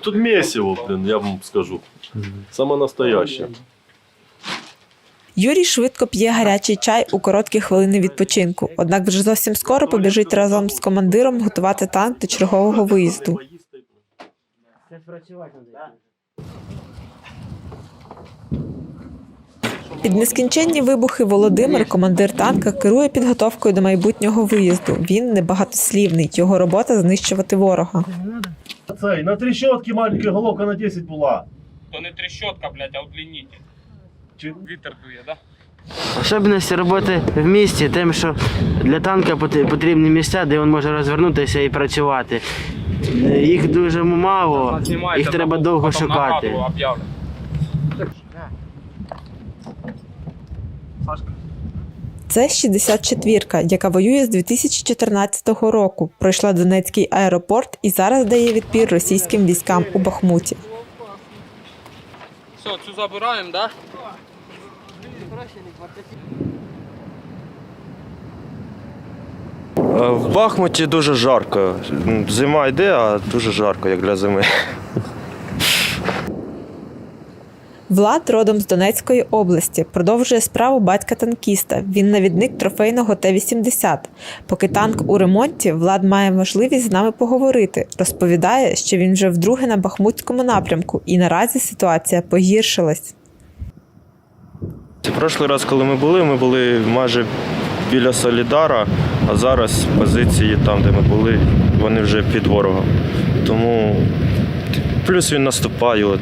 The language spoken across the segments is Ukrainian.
Тут месиво, блин, я вам скажу. Саме настояще. Юрій швидко п'є гарячий чай у короткі хвилини відпочинку, однак вже зовсім скоро побіжить разом з командиром готувати танк до чергового виїзду. Під нескінченні вибухи Володимир, командир танка, керує підготовкою до майбутнього виїзду. Він небагатослівний. Його робота знищувати ворога. Цей, на трещотки маленька головка на 10 була. То не трещотка, блядь, а удлинитель. Чи- Вітер дує, да? Особливості роботи в місті, тим, що для танка потрібні місця, де він може розвернутися і працювати. Їх дуже мало, їх треба довго шукати. Це 64-ка, яка воює з 2014 року. Пройшла Донецький аеропорт і зараз дає відпір російським військам у Бахмуті. Все, цю забираємо, да? Е, В Бахмуті дуже жарко. Зима йде, а дуже жарко, як для зими. Влад родом з Донецької області продовжує справу батька танкіста. Він навідник трофейного Т-80. Поки танк у ремонті, Влад має можливість з нами поговорити. Розповідає, що він вже вдруге на Бахмутському напрямку, і наразі ситуація погіршилась. Прошлий раз, коли ми були, ми були майже біля Солідара, а зараз позиції там, де ми були, вони вже під ворогом. Тому плюс він наступає,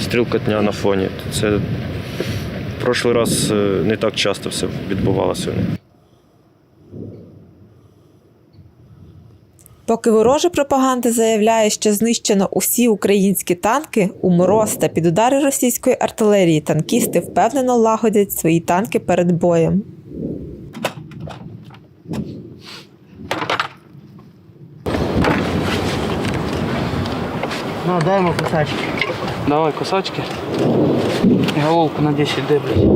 стрілкотня на фоні. Це в прошлий раз е, не так часто все відбувалося. Поки ворожа пропаганда заявляє, що знищено усі українські танки, у мороз та під удари російської артилерії танкісти впевнено лагодять свої танки перед боєм. Ну, даємо кусачки. Давай кусачки. Головку на 10 де, блядь.